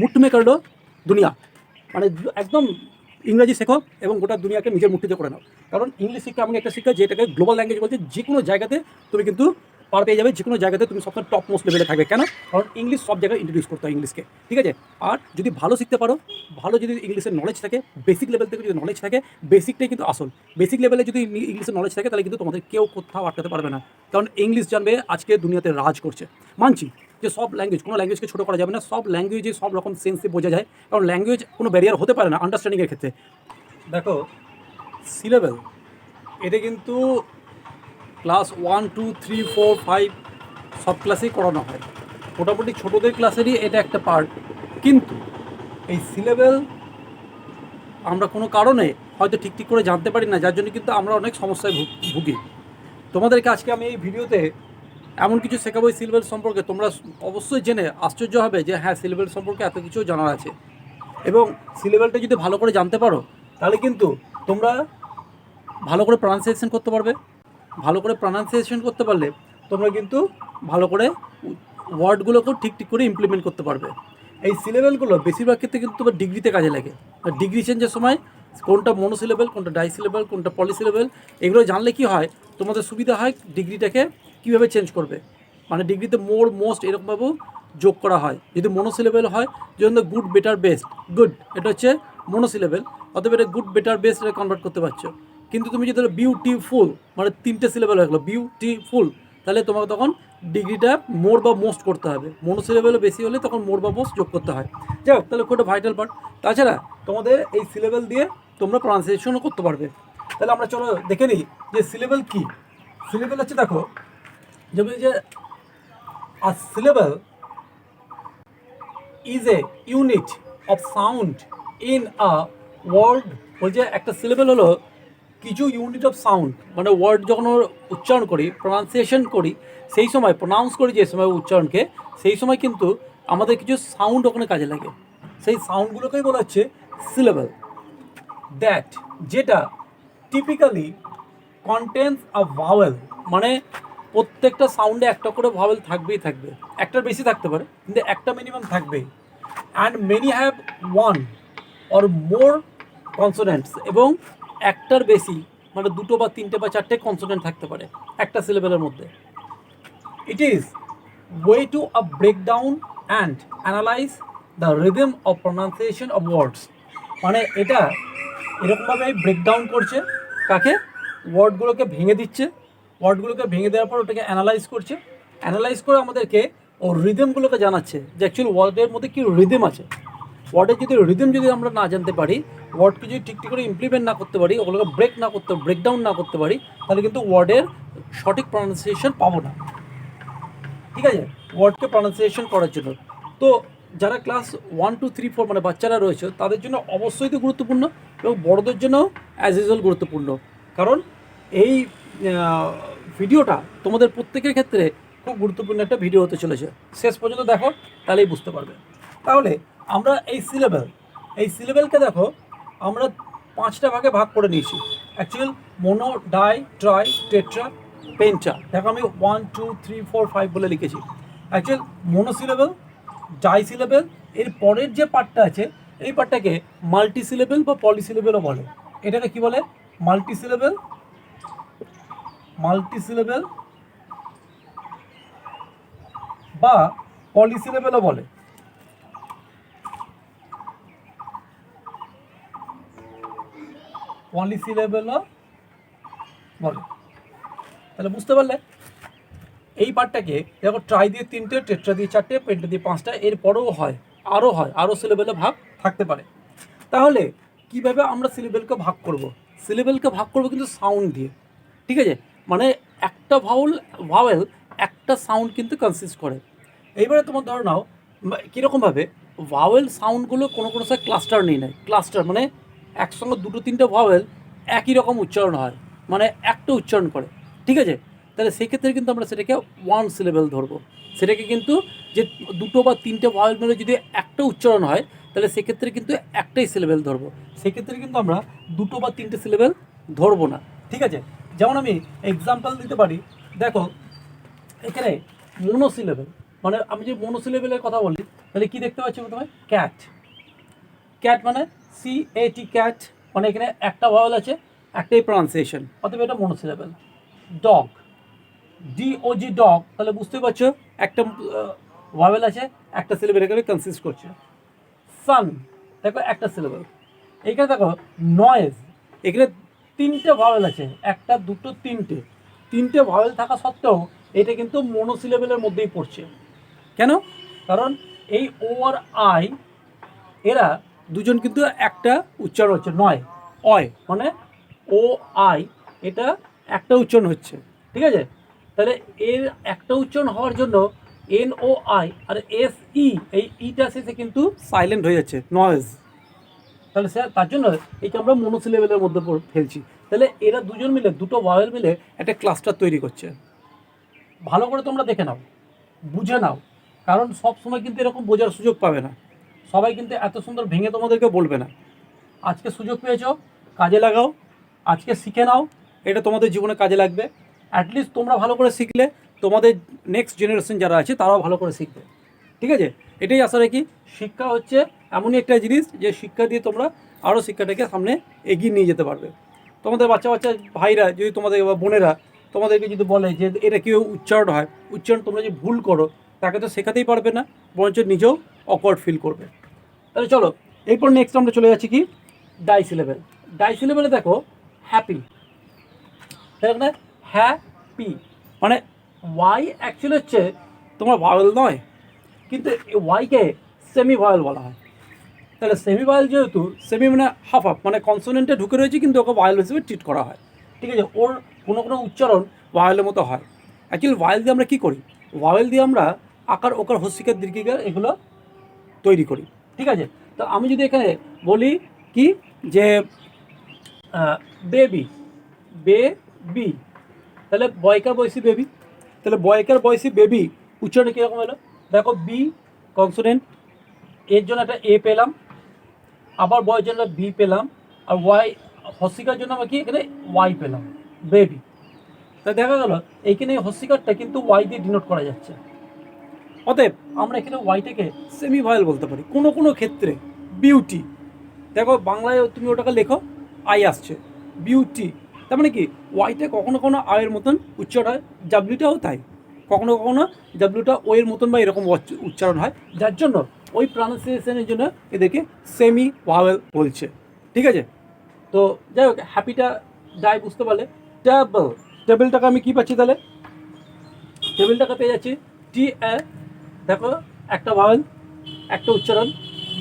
মুট্টুমে করল দুনিয়া। মানে একদম ইংরাজি শেখো এবং গোটা দুনিয়াকে নিজের মুঠিতে করে নাও। কারণ ইংলিশ শিক্ষা এমন একটা শিক্ষা যেটাকে গ্লোবাল ল্যাঙ্গুয়েজ বলছে, যে কোনো জায়গাতে তুমি কিন্তু পার পেয়ে যাবে যে কোনো জায়গাতে তুমি সবসময় টপ মোস্ট লেভেলে থাকবে। কেন? কারণ ইংলিশ সব জায়গায় ইন্ট্রোডিউস করতে হয় ইংলিশকে ঠিক আছে? আর যদি ভালো শিখতে পারো, ভালো যদি ইংলিশের নলেজ থাকে বেসিক লেভেল থেকে যদি নলেজ থাকে বেসিকটাই কিন্তু আসল। বেসিক লেভেলে যদি ইংলিশের নলেজ থাকে, তাহলে কিন্তু তোমাদের কেউ কোথাও আটকাতে পারবে না। কারণ ইংলিশ জানবে, আজকে দুনিয়াতে রাজ করছে। মানছি যে সব ল্যাঙ্গুয়েজ কোনো ল্যাঙ্গুয়েজকে ছোটো করা যাবে না, সব ল্যাঙ্গুয়েজে সব রকম সেন্সে বোঝা যায়। কারণ ল্যাঙ্গুয়েজ কোনো ব্যারিয়ার হতে পারে না আন্ডারস্ট্যান্ডিংয়ের ক্ষেত্রে। দেখো সিলেবেল এতে কিন্তু class one, two, three, four, five, সব ক্লাসেই করানো হয়। মোটামুটি ছোটোদের ক্লাসেরই এটা একটা পার্ট কিন্তু এই সিলেবেল আমরা কোনো কারণে হয়তো ঠিক ঠিক করে জানতে পারি না, যার জন্য কিন্তু আমরা অনেক সমস্যায় ভুগি তোমাদেরকে আজকে আমি এই ভিডিওতে এমন কিছু শেখাবো এই সিলেবেল সম্পর্কে। তোমরা অবশ্যই জেনে আশ্চর্য হবে যে হ্যাঁ সিলেবেল সম্পর্কে এত কিছু জানার আছে। এবং সিলেবেলটা যদি ভালো করে জানতে পারো, তাহলে কিন্তু তোমরা ভালো করে প্রনাউন্সিয়েশন করতে পারবে। ভালো করে প্রনাউন্সিয়েশন করতে পারলে তোমরা কিন্তু ভালো করে ওয়ার্ডগুলোকেও ঠিক ঠিক করে ইমপ্লিমেন্ট করতে পারবে। এই সিলেবেলগুলো বেশিরভাগ ক্ষেত্রে কিন্তু তোমার ডিগ্রিতে কাজে লাগে। ডিগ্রি চেঞ্জের সময় কোনটা মনোসিলেবেল কোনটা ডাইসিলেবেল কোনটা পলিসিলেবেল এগুলো জানলে কি হয়? তোমাদের সুবিধা হয় ডিগ্রিটাকে কীভাবে চেঞ্জ করবে? মানে ডিগ্রিতে মোর মোস্ট এরকমভাবেও যোগ করা হয়। যদি মনোসিলেবেল হয় যেমন গুড বেটার বেস্ট গুড এটা হচ্ছে মনোসিলেবেল অথবা এটা গুড বেটার বেস্ট এটা কনভার্ট করতে পারছ। কিন্তু তুমি যদি বিউটিফুল মানে তিনটে সিলেবেল গেলো বিউটিফুল তাহলে তোমাকে তখন ডিগ্রিটা মোর বা মোস্ট করতে হবে। মনোসিলেবেলও বেশি হলে তখন মোর বা মোস্ট যোগ করতে হয়। যাই হোক, তাহলে খুব একটা ভাইটাল পার্ট তাছাড়া তোমাদের এই সিলেবেল দিয়ে তোমরা প্রনাউন্সিয়েশনও করতে পারবে। তাহলে আমরা চলো দেখে নিই যে সিলেবেল কি। সিলেবেল হচ্ছে দেখো যেমন যে আর syllable is a unit of sound in a word বলছে একটা সিলেবেল হলো কিছু ইউনিট অফ সাউন্ড মানে ওয়ার্ড যখন উচ্চারণ করি প্রনাউন্সিয়েশন করি, সেই সময় প্রনাউন্স করি যে সময় উচ্চারণকে, সেই সময় কিন্তু আমাদের কিছু সাউন্ড ওখানে কাজে লাগে। সেই সাউন্ডগুলোকেই বলা হচ্ছে সিলেবেল দ্যাট যেটা টিপিক্যালি কন্টেন্স আ ভাওয়েল মানে প্রত্যেকটা সাউন্ডে একটা করে ভাওয়েল থাকবেই থাকবে। একটার বেশি থাকতে পারে, কিন্তু একটা মিনিমাম থাকবেই। And many have one or more consonants এবং একটার বেশি মানে দুটো বা তিনটে বা চারটে কনসোনেন্ট থাকতে পারে, একটা সিলেবেলের মধ্যে। It is way to a break down and analyse the rhythm of pronunciation of words মানে এটা এরকমভাবে ব্রেকডাউন করছে, কাকে? ওয়ার্ডগুলোকে ভেঙে দিচ্ছে ওয়ার্ডগুলোকে ভেঙে দেওয়ার পর ওটাকে অ্যানালাইজ করছে। অ্যানালাইজ করে আমাদেরকে ও রিদমগুলোকে জানাচ্ছে যে অ্যাকচুয়ালি ওয়ার্ডের মধ্যে কি রিদম আছে। ওয়ার্ডের যদি রিদম যদি আমরা না জানতে পারি ওয়ার্ডকে যদি ঠিক করে ইমপ্লিমেন্ট না করতে পারি, ওগুলোকে ব্রেক না করতে ব্রেকডাউন না করতে পারি, তাহলে কিন্তু ওয়ার্ডের সঠিক প্রনাউন্সিয়েশন পাবো না। ঠিক আছে? ওয়ার্ডকে প্রনাউন্সিয়েশন করার জন্য। তো যারা class one two three four মানে বাচ্চারা রয়েছে, তাদের জন্য অবশ্যই তো গুরুত্বপূর্ণ এবং বড়দের জন্য অ্যাজ ইউজুয়াল গুরুত্বপূর্ণ। কারণ এই ভিডিওটা তোমাদের প্রত্যেকের ক্ষেত্রে খুব গুরুত্বপূর্ণ একটা ভিডিও হতে চলেছে। শেষ পর্যন্ত দেখো, তাহলেই বুঝতে পারবে। তাহলে আমরা এই সিলেবেল এই সিলেবেলকে দেখো আমরা পাঁচটা ভাগে ভাগ করে নিয়েছি। Actual mono di tri tetra penta দেখো আমি one two three four five বলে লিখেছি। অ্যাকচুয়াল মোনোসিলেবেল ডাইসিলেবেল এর পরের যে পার্টটা আছে, এই পার্টটাকে মাল্টিসিলেবেল বা পলিসিলেবেলও বলে। এটাকে কি বলে? মাল্টিসিলেবেল মাল্টিসিলেবেল বা পলিসিলেবেলও বলে। পলিসিলেবেলও বলে। তাহলে বুঝতে পারলে? এই পার্টটাকে দেখো ট্রাই দিয়ে তিনটে টেট্রা দিয়ে চারটে পেন্টা দিয়ে পাঁচটা, এরপরেও হয় আরও হয় আরও সিলেবেলে ভাগ থাকতে পারে। তাহলে কীভাবে আমরা সিলেবেলকে ভাগ করব? সিলেবেলকে ভাগ করব কিন্তু সাউন্ড দিয়ে। ঠিক আছে? মানে একটা ভাউল ভাওয়েল একটা সাউন্ড কিন্তু কনসিস্ট করে। এইবারে তোমার ধরো নাও, কীরকমভাবে? ভাওয়েল সাউন্ডগুলো কোনো কোনো সময় ক্লাস্টার নিয়ে নেয়। ক্লাস্টার মানে একসঙ্গে দুটো তিনটে ভাওয়েল একই রকম উচ্চারণ হয় মানে একটা উচ্চারণ করে, ঠিক আছে? তাহলে সেক্ষেত্রে কিন্তু আমরা সেটাকে ওয়ান সিলেবেল ধরবো। সেটাকে কিন্তু যে দুটো বা তিনটে ভাওয়েল মিলে যদি একটা উচ্চারণ হয়, তাহলে সেক্ষেত্রে কিন্তু একটাই সিলেবেল ধরবো। সেক্ষেত্রে কিন্তু আমরা দুটো বা তিনটে সিলেবেল ধরবো না, ঠিক আছে? যেমন আমি এক্সাম্পল দিতে পারি, দেখো, এখানে মনোসিলেবেল মানে আমি যে মনোসিলেবেলের কথা বলি তাহলে কি দেখতে পাচ্ছি প্রথমে? ক্যাট ক্যাট মানে সি এ টি ক্যাট মানে এখানে একটা ভাওয়াল আছে, একটাই প্রনাউন্সিয়েশন অতএব এটা monosyllable dog D O G dog তাহলে বুঝতে পারছ, একটা ভাওয়েল আছে, একটা সিলেবেল এখানে কনসিস্ট করছে। সান দেখো একটা সিলেবেল এইখানে দেখো নয়েজ এখানে তিনটে ভাওয়েল আছে, একটা, দুটো, তিনটে। তিনটে ভাওয়েল থাকা সত্ত্বেও এটা কিন্তু মনোসিলেবেলের মধ্যেই পড়ছে। কেন? কারণ এই ও আর আই এরা দুজন কিন্তু একটা উচ্চারণ হচ্ছে, নয়, অয় মানে ও আই, এটা একটা উচ্চারণ হচ্ছে, ঠিক আছে? তাহলে এর একটা উচ্চারণ হওয়ার জন্য N O I R S E, এই ইটা শেষে কিন্তু সাইলেন্ট হয়ে যাচ্ছে নয়েজ তাহলে স্যার, তার জন্য এইটা আমরা মনোসিলেবেলের মধ্যে ফেলছি। তাহলে এরা দুজন মিলে, দুটো ভাওয়েল মিলে একটা ক্লাস্টার তৈরি করছে। ভালো করে তোমরা দেখে নাও, বুঝে নাও, কারণ সব সময় কিন্তু এরকম বোঝার সুযোগ পাবে না। সবাই কিন্তু এত সুন্দর ভেঙে তোমাদেরকে বলবে না। আজকে সুযোগ পেয়েছ, কাজে লাগাও, আজকে শিখে নাও, এটা তোমাদের জীবনে কাজে লাগবে। অ্যাটলিস্ট তোমরা ভালো করে শিখলে, তোমাদের নেক্সট জেনারেশন যারা আছে, তারাও ভালো করে শিখবে। ঠিক আছে? এটাই আশা রাখি। শিক্ষা হচ্ছে এমনই একটা জিনিস যে শিক্ষা দিয়ে তোমরা আরও শিক্ষাটাকে সামনে এগিয়ে নিয়ে যেতে পারবে। তোমাদের বাচ্চা বাচ্চা ভাইরা, যদি তোমাদের বা বোনেরা তোমাদেরকে যদি বলে যে এটা কীভাবে উচ্চারণ হয়, উচ্চারণ তোমরা যদি ভুল করো তাকে তো শেখাতেই পারবে না, বরঞ্চ নিজেও অকওয়ার্ড ফিল করবে। তাহলে চলো, এরপর নেক্সট আমরা চলে যাচ্ছি কি? ডাইসিলেবেল ডাইসিলেবেলে দেখো হ্যাপি তাহলে হ্যাপি মানে ওয়াই অ্যাকচুয়ালি হচ্ছে তোমার ভাওয়েল নয়, কিন্তু ওয়াইকে সেমি ভাওয়েল বলা হয়। তাহলে সেমি ভাওয়েল যেহেতু সেমি মানে হাফ হাফ মানে কনসোনেন্টে ঢুকে রয়েছে, কিন্তু ওকে ভাওয়েল হিসেবে ট্রিট করা হয়। ঠিক আছে, ওর কোনো কোনো উচ্চারণ ভাওয়েলের মতো হয়। অ্যাকচুয়ালি ভাওয়েল দিয়ে আমরা কী করি? ভাওয়েল দিয়ে আমরা আকার, ওকার হস্যিকার দীর্ঘিকার এগুলো তৈরি করি। ঠিক আছে? তো আমি যদি এখানে বলি কি যে বেবি বেবি, তাহলে বয়কার বয়সী বেবি, তাহলে বয়কার বয়সী বেবি উচ্চারণে কীরকম এলো দেখো বি কনসোনেন্ট এর জন্য একটা এ পেলাম, আবার বয়ের জন্য বি পেলাম, আর ওয়াই হস্যিকার জন্য আমরা কি এখানে ওয়াই পেলাম, বেবি। তা দেখা গেল, এইখানে এই কিন্তু ওয়াই দিয়ে ডিনোট করা যাচ্ছে। অতএব আমরা এখানে ওয়াইটাকে সেমি ভয়েল বলতে পারি। কোনো কোনো ক্ষেত্রে বিউটি দেখো, বাংলায় তুমি ওটাকে লেখো আই আসছে। বিউটি তার মানে কি? ওয়াইটা কখনো কখনো আয়ের মতন উচ্চারণ হয় ডাব্লিউটাও তাই। কখনো কখনো ডাব্লিউটা ও এর মতন বা এরকম উচ্চারণ হয়। যার জন্য ওই প্রনাউন্সিয়েশনের জন্য এদেরকে সেমি ভাওয়েল বলছে। ঠিক আছে? তো যাই হোক হ্যাপিটা ডাই বুঝতে পারলে। টেবল টেবিলটাকে আমি কী পাচ্ছি তাহলে? টেবিলটাকে পেয়ে যাচ্ছি টি এ দেখো, একটা ভাওয়েল একটা উচ্চারণ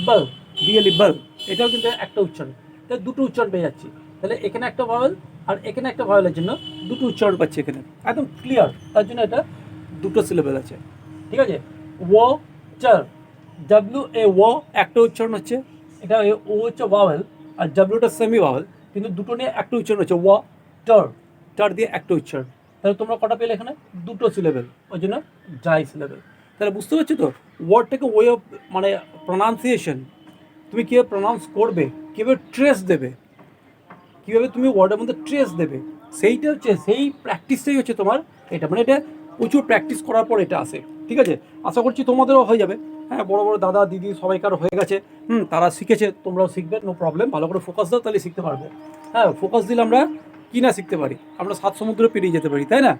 বল বিএলি বল এটাও কিন্তু একটা উচ্চারণ। তাহলে দুটো উচ্চারণ পেয়ে যাচ্ছি। তাহলে এখানে একটা ভাওয়েল আর এখানে একটা ভাওয়েলের জন্য দুটো উচ্চারণ পাচ্ছি এখানে। একদম ক্লিয়ার তার জন্য এটা দুটো সিলেবেল আছে। ঠিক আছে? ও চার ডাব্লিউ এ ও একটা উচ্চারণ হচ্ছে। এটা ও হচ্ছে ভাওয়েল আর ডাব্লিউটা সেমি ভাওয়েল কিন্তু দুটো নিয়ে একটা উচ্চারণ হচ্ছে ওয়া টার টার দিয়ে একটা উচ্চারণ। তাহলে তোমরা কটা পেলে এখানে? দুটো সিলেবেল ওই জন্য ড্রাই সিলেবেল তাহলে বুঝতে পারছ তো? ওয়ার্ডটাকে ওয়ে অফ মানে প্রনাউন্সিয়েশন তুমি কীভাবে প্রনাউন্স করবে, কীভাবে ট্রেস দেবে, কীভাবে তুমি ওয়ার্ডের মধ্যে ট্রেস দেবে, সেইটা হচ্ছে, সেই প্র্যাকটিসটাই হচ্ছে তোমার এটা। মানে এটা প্রচুর প্র্যাকটিস করার পর এটা আসে। ঠিক আছে? আশা করছি তোমাদেরও হয়ে যাবে। হ্যাঁ বড় বড় দাদা, দিদি সবাইকার হয়ে গেছে। হুম, তারা শিখেছে, তোমরাও শিখবে নো প্রবলেম ভালো করে ফোকাস দাও, তাহলে শিখতে পারবে। হ্যাঁ ফোকাস দিলে আমরা কি না শিখতে পারি? আমরা সাত সমুদ্র পেরিয়ে যেতে পারি, তাই না?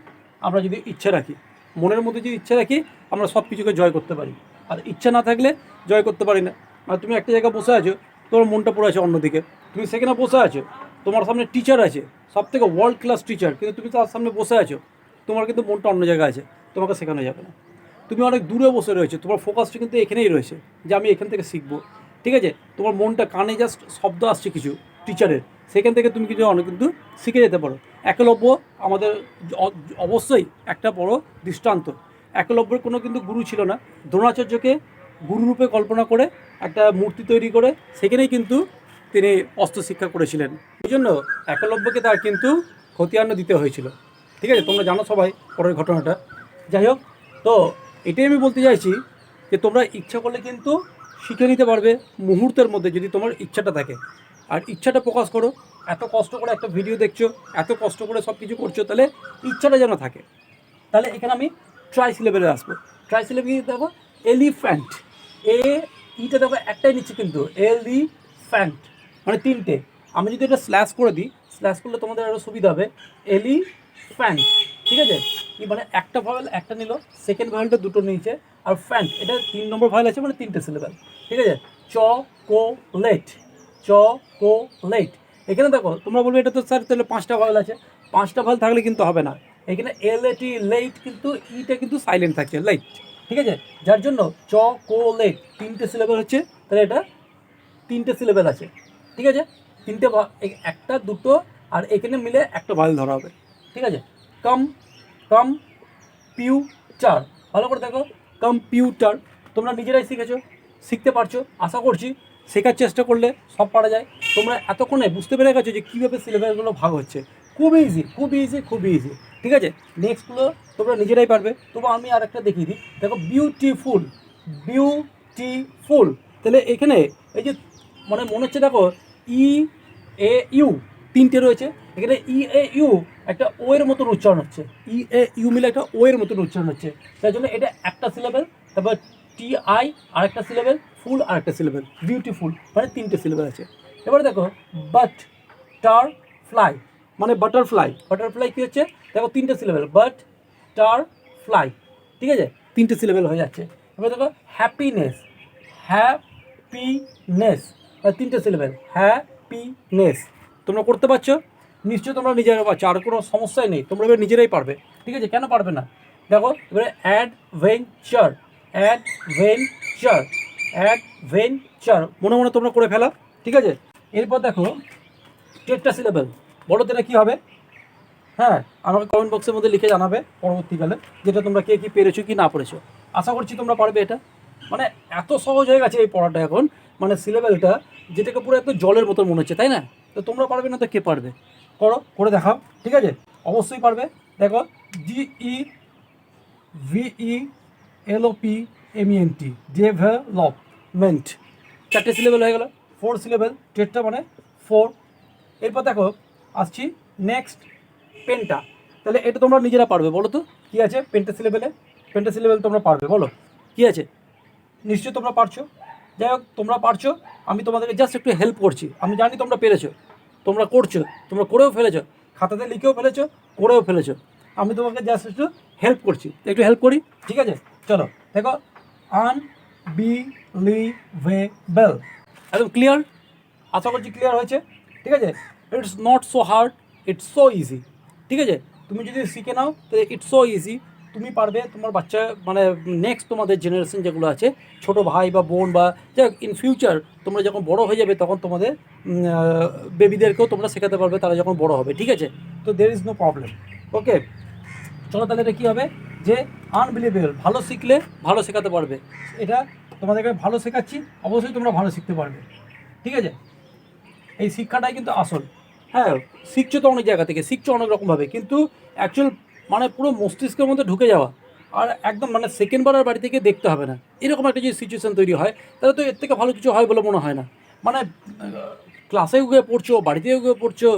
আমরা যদি ইচ্ছে রাখি। মনের মধ্যে যদি ইচ্ছে রাখি, আমরা সব কিছুকে জয় করতে পারি। আর ইচ্ছা না থাকলে জয় করতে পারি না। আর তুমি একটা জায়গায় বসে আছো, তোমার মনটা পড়ে আছে অন্যদিকে। তুমি সেখানে বসে আছো, তোমার সামনে টিচার আছে সব থেকে ওয়ার্ল্ড ক্লাস টিচার কিন্তু তুমি তার সামনে বসে আছো, তোমার কিন্তু মনটা অন্য জায়গায় আছে, তোমাকে শেখানো যাবে না। তুমি অনেক দূরে বসে রয়েছে, তোমার ফোকাসটা কিন্তু এখানেই রয়েছে, যে আমি এখান থেকে শিখব। ঠিক আছে? তোমার মনটা কানে জাস্ট শব্দ আসছে কিছু টিচারের সেখান থেকে তুমি কিছু অনেক কিন্তু শিখে যেতে পারো। একলব্য আমাদের অবশ্যই একটা বড় দৃষ্টান্ত। একলব্যের কোনো কিন্তু গুরু ছিল না। দ্রোণাচার্যকে গুরুরূপে কল্পনা করে একটা মূর্তি তৈরি করে সেখানেই কিন্তু তিনি অস্ত্র শিক্ষা করেছিলেন। এই জন্য একলব্যকে তার কিন্তু খতিয়ান্ন দিতে হয়েছিল। ঠিক আছে? তোমরা জানো সবাই পরের ঘটনাটা। যাই হোক, তো এটাই আমি বলতে চাইছি যে তোমরা ইচ্ছা করলে কিন্তু শিখে নিতে পারবে মুহূর্তের মধ্যে যদি তোমার ইচ্ছাটা থাকে। আর ইচ্ছাটা প্রকাশ করো। এত কষ্ট করে একটা ভিডিও দেখছ, এত কষ্ট করে সব কিছু করছ, তাহলে ইচ্ছাটা যেন থাকে। তাহলে এখানে আমি ট্রাই সিলেবেলে আসব। ট্রাই সিলেবে দেখো এলিফ্যান্ট এ ইটা দেখো, একটাই নিচ্ছে কিন্তু এল ই ফ্যান্ট মানে তিনটে। আমি যদি এটা স্ল্যাশ করে দিই স্ল্যাশ করলে তোমাদের আরও সুবিধা হবে। এলি ফ্যান্ট ঠিক আছে? কি মানে একটা ভয়েল একটা নিল সেকেন্ড ভয়েলটা দুটো নিয়েছে, আর ফ্যান্ট এটা তিন নম্বর ভয়েল আছে মানে তিনটে সিলেবেল ঠিক আছে? চ কো লেট চ কো লেট এখানে দেখো, তোমরা বলবে এটা তো স্যার তাহলে পাঁচটা ভয়েল আছে। পাঁচটা ভয়েল থাকলে কিন্তু হবে না। এখানে এল এটি লেট কিন্তু ইটা কিন্তু সাইলেন্ট থাকছে লেট ঠিক আছে? যার জন্য চ, কো লেট তিনটে সিলেবেল হচ্ছে, তাহলে এটা তিনটে সিলেবেল আছে, ঠিক আছে? তিনটে একটা, দুটো, আর এখানে মিলে একটা ভয়েল ধরা হবে, ঠিক আছে? কম কম পিউটার ভালো করে দেখো, কম্পিউটার, তোমরা নিজেরাই শিখেছো, শিখতে পারছ, আশা করছি, শেখার চেষ্টা করলে সব পারা যায়। তোমরা এতক্ষণে বুঝতে পেরে গেছো যে কীভাবে সিলেবাসগুলো ভাগ হচ্ছে। খুব ইজি খুব ইজি খুব ইজি ঠিক আছে? নেক্সটগুলো তোমরা নিজেরাই পারবে। তবু আমি আর একটা দেখিয়ে দিই। দেখো বিউটিফুল বিউটিফুল তাহলে এখানে এই যে মানে মনে হচ্ছে দেখো ই এ ইউ তিনটে রয়েছে। এখানে ই এ ইউ একটা ও এর মতন উচ্চারণ হচ্ছে। ই এ ইউ মিলে একটা ও এর মতন উচ্চারণ হচ্ছে। তাই জন্য এটা একটা সিলেবেল তারপর টি আই আর একটা সিলেবেল ফুল আর একটা সিলেবেল বিউটিফুল মানে তিনটে সিলেবেল আছে। এবারে দেখো বাট টার ফ্লাই মানে বাটারফ্লাই বাটারফ্লাই কী হচ্ছে? দেখো তিনটে সিলেবেল বাট টার ফ্লাই ঠিক আছে? তিনটে সিলেবেল হয়ে যাচ্ছে। এবার দেখো হ্যাপিনেস হ্যাপিনেস তিনটে সিলেবেল হ্যাপিনেস তোমরা করতে পারছ? নিশ্চয়ই তোমরা নিজেরা পারছ, আর কোনো সমস্যাই নেই, তোমরা এবার নিজেরাই পারবে, ঠিক আছে? কেন পারবে না? দেখো, এবারে অ্যাডভেঞ্চার অ্যাডভেঞ্চার অ্যাডভেঞ্চার মনে মনে তোমরা করে ফেলা, ঠিক আছে? এরপর দেখো টেট্টা সিলেবেল এটা কী হবে? হ্যাঁ আমাকে কমেন্ট বক্সের মধ্যে লিখে জানাবে পরবর্তীকালে, যেটা তোমরা কে কী পেরেছ, কি না পেরেছ। আশা করছি তোমরা পারবে এটা। মানে এত সহজ হয়ে গেছে এই পড়াটা এখন। মানে সিলেবেলটা যেটাকে পুরো একদম জলের মতো মনে হচ্ছে, তাই না? তো তোমরা পারবে না তো কে পারবে? করো, করে দেখাও, ঠিক আছে? অবশ্যই পারবে। দেখো G E V E L O P M T development চারটে সিলেবেল হয়ে গেল। ফোর সিলেবেল, টেটটা মানে ফোর। এরপর দেখো, আসছি নেক্সট পেনটা। তাহলে এটা তোমরা নিজেরা পারবে, বলো তো? কী আছে পেনটা সিলেবেলে? পেনটা সিলেবেল তোমরা পারবে, বলো? কী আছে? নিশ্চয়ই তোমরা পারছ। যাই হোক, তোমরা পারছ, আমি তোমাদেরকে জাস্ট একটু হেল্প করছি। আমি জানি তোমরা পেরেছ। তোমরা করছ, তোমরা করেও ফেলেছো। খাতাতে লিখেও ফেলেছো, করেও ফেলেছো। আমি তোমাকে জাস্ট একটু হেল্প করছি। একটু হেল্প করি, ঠিক আছে? চলো, দেখো unbelievable একদম ক্লিয়ার আশা করছি ক্লিয়ার হয়েছে। ঠিক আছে? It's not so hard it's so easy ঠিক আছে? তুমি যদি শিখে নাও তাহলে ইটস সো ইজি তুমি পারবে তোমার বাচ্চা মানে নেক্সট তোমাদের জেনারেশন যেগুলো আছে, ছোট ভাই বা বোন বা যাই ইন ফিউচার তোমরা যখন বড় হয়ে যাবে, তখন তোমাদের বেবিদেরকেও তোমরা শেখাতে পারবে, তারা যখন বড় হবে। ঠিক আছে? তো there is no problem okay চলো তাহলে এটা কী হবে? যে আনবিলিভেবল ভালো শিখলে ভালো শেখাতে পারবে। এটা তোমাদেরকে ভালো শেখাচ্ছি, অবশ্যই তোমরা ভালো শিখতে পারবে। ঠিক আছে? এই শিক্ষাটাই কিন্তু আসল। হ্যাঁ শিখছো তো অনেক জায়গা থেকে, শিখছো অনেক রকমভাবে, কিন্তু অ্যাকচুয়াল মানে পুরো মস্তিষ্কের মধ্যে ঢুকে যাওয়া আর একদম মানে সেকেন্ডবার আর বাড়ি থেকে দেখতে হবে না। এরকম একটা যদি সিচুয়েশান তৈরি হয়, তাহলে তো এর থেকে ভালো কিছু হয় বলে মনে হয় না। মানে ক্লাসে গিয়ে পড়ছো বাড়িতে গিয়ে পড়ছো,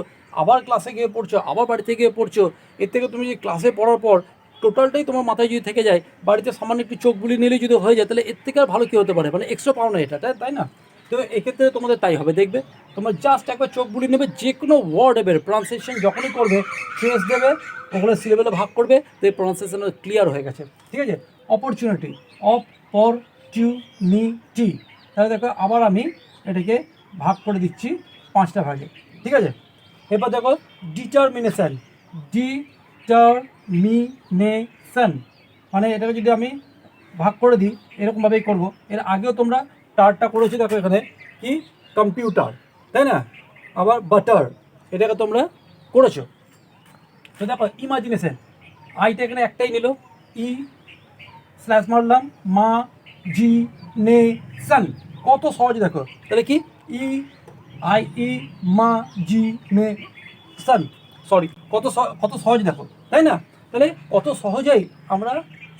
আবার ক্লাসে গিয়ে পড়ছো, আবার বাড়িতে গিয়ে পড়ছো, এর থেকে তুমি যদি ক্লাসে পড়ার পর টোটালটাই তোমার মাথায় যদি থেকে যায়, বাড়িতে সামান্য একটু চোখ বুলি নিলে যদি হয়ে যায়, তাহলে এর থেকে আর ভালো কী হতে পারে? মানে এক্সট্রা পাও না এটা, তাই- না? তো এক্ষেত্রে তোমাদের তাই হবে, দেখবে? তোমরা জাস্ট একবার চোখ বুলি নেবে, যে কোনো ওয়ার্ড এবার প্রনাউন্সিয়েশন যখনই করবে ট্রেস দেবে, ওগুলো সিলেবেলে ভাগ করবে, তো এই প্রনাউন্সিয়েশন ক্লিয়ার হয়ে গেছে। ঠিক আছে? অপরচুনিটি অপরচুনিটি তাহলে দেখো, আবার আমি এটাকে ভাগ করে দিচ্ছি পাঁচটা ভাগে। ঠিক আছে? এবার দেখো ডিটারমিনেশন ডিটারমিনেশন মানে এটাকে যদি আমি ভাগ করে দিই, এরকমভাবেই করব। এর আগেও তোমরা টারটা করেছ, দেখো এখানে, কি? কম্পিউটার, তাই না? আবার বাটার, এটাকে তোমরা করেছ। তো দেখো, ইমাজিনেশন। আইটা এখানে একটাই নিল, ই স্ল্যাশ মারলাম মা জি নে সান কত সহজ দেখো। তাহলে কি? ই, আই, ই মা জি নে সান সরি, কত কত সহজ দেখো, তাই না? তাহলে কত সহজেই আমরা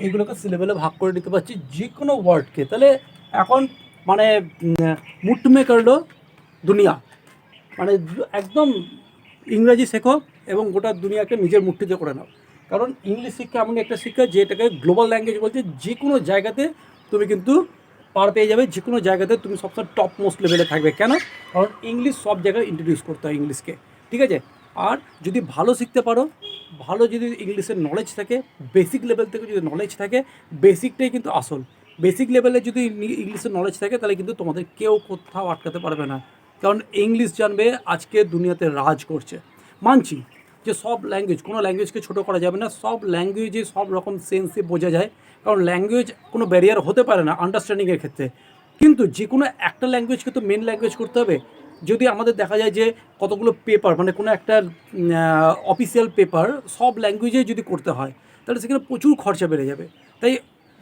এইগুলোকে সিলেবেলে ভাগ করে নিতে পারছি যে কোনো ওয়ার্ডকে তাহলে এখন মানে মুটমে করল দুনিয়া। মানে একদম ইংরাজি শেখো এবং গোটা দুনিয়াকে নিজের মুঠিতে করে নাও। কারণ ইংলিশ শিক্ষা এমন একটা শিক্ষা যেটাকে গ্লোবাল ল্যাঙ্গুয়েজ বলছে যে কোনো জায়গাতে তুমি কিন্তু পার পেয়ে যাবে যে কোনো জায়গাতে তুমি সবসময় টপ মোস্ট লেভেলে থাকবে। কেন? কারণ ইংলিশ সব জায়গায় ইন্ট্রোডিউস করতে হয় ইংলিশকে। ঠিক আছে? আর যদি ভালো শিখতে পারো, ভালো যদি ইংলিশের নলেজ থাকে বেসিক লেভেল থেকে যদি নলেজ থাকে বেসিকটাই কিন্তু আসল। বেসিক লেভেলে যদি ইংলিশের নলেজ থাকে, তাহলে কিন্তু তোমাদের কেউ কোথাও আটকাতে পারবে না। কারণ ইংলিশ জানবে, আজকে দুনিয়াতে রাজ করছে। মানছি যে সব ল্যাঙ্গুয়েজ কোনো ল্যাঙ্গুয়েজকে ছোটো করা যাবে না। সব ল্যাঙ্গুয়েজে সব রকম সেন্সে বোঝা যায়। কারণ ল্যাঙ্গুয়েজ কোনো ব্যারিয়ার হতে পারে না আন্ডারস্ট্যান্ডিংয়ের ক্ষেত্রে। কিন্তু যে কোনো একটা ল্যাঙ্গুয়েজকে তো মেন ল্যাঙ্গুয়েজ করতে হবে। যদি আমাদের দেখা যায় যে কতগুলো পেপার মানে কোনো একটা অফিসিয়াল পেপার সব ল্যাঙ্গুয়েজে যদি করতে হয়, তাহলে সেখানে প্রচুর খরচা বেড়ে যাবে। তাই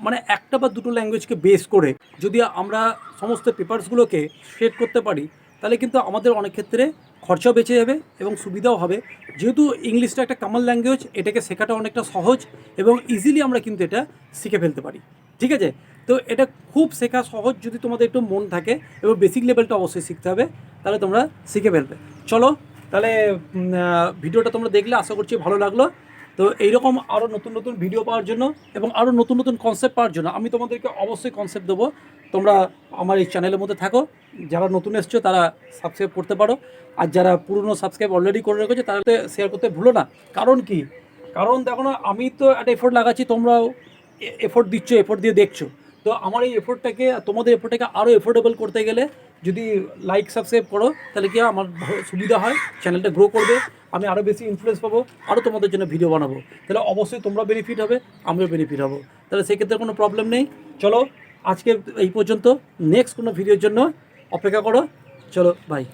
মানে একটা বা দুটো ল্যাঙ্গুয়েজকে বেস করে যদি আমরা সমস্ত পেপারসগুলোকে শেড করতে পারি, তাহলে কিন্তু আমাদের অনেক ক্ষেত্রে খরচাও বেঁচে যাবে এবং সুবিধাও হবে। যেহেতু ইংলিশটা একটা কমন ল্যাঙ্গুয়েজ এটাকে শেখাটা অনেকটা সহজ এবং ইজিলি আমরা কিন্তু এটা শিখে ফেলতে পারি। ঠিক আছে? তো এটা খুব শেখা সহজ যদি তোমাদের একটু মন থাকে এবং বেসিক লেভেলটা অবশ্যই শিখতে হবে, তাহলে তোমরা শিখে ফেলবে। চলো, তাহলে ভিডিওটা তোমরা দেখলে, আশা করছি ভালো লাগল। তো এইরকম আরও নতুন নতুন ভিডিও পাওয়ার জন্য এবং আরও নতুন নতুন কনসেপ্ট পাওয়ার জন্য আমি তোমাদেরকে অবশ্যই কনসেপ্ট দেবো। তোমরা আমার এই চ্যানেলের মধ্যে থাকো। যারা নতুন এসছো, তারা সাবস্ক্রাইব করতে পারো। আর যারা পুরনো সাবস্ক্রাইব অলরেডি করে রেখেছো, তারা শেয়ার করতে ভুলো না। কারণ কি? কারণ দেখো না, আমি তো একটা এফোর্ট লাগাচ্ছি, তোমরাও এফোর্ট দিচ্ছ এফোর্ট দিয়ে দেখছ। তো আমার এই এফোর্টটাকে তোমাদের এফোর্টটাকে আরও এফোর্ডেবল করতে গেলে যদি লাইক সাবস্ক্রাইব করো, তাহলে কি আমার সুবিধা হয় চ্যানেলটা গ্রো করবে, আমি আরও বেশি ইনফ্লুয়েন্স পাবো আরও তোমাদের জন্য ভিডিও বানাবো। তাহলে অবশ্যই তোমরা বেনিফিট হবে, আমিও বেনিফিট হব। তাহলে সেক্ষেত্রে কোনো প্রবলেম নেই। চলো, আজকে এই পর্যন্ত নেক্সট কোনো ভিডিওর জন্য অপেক্ষা করো। চলো বাই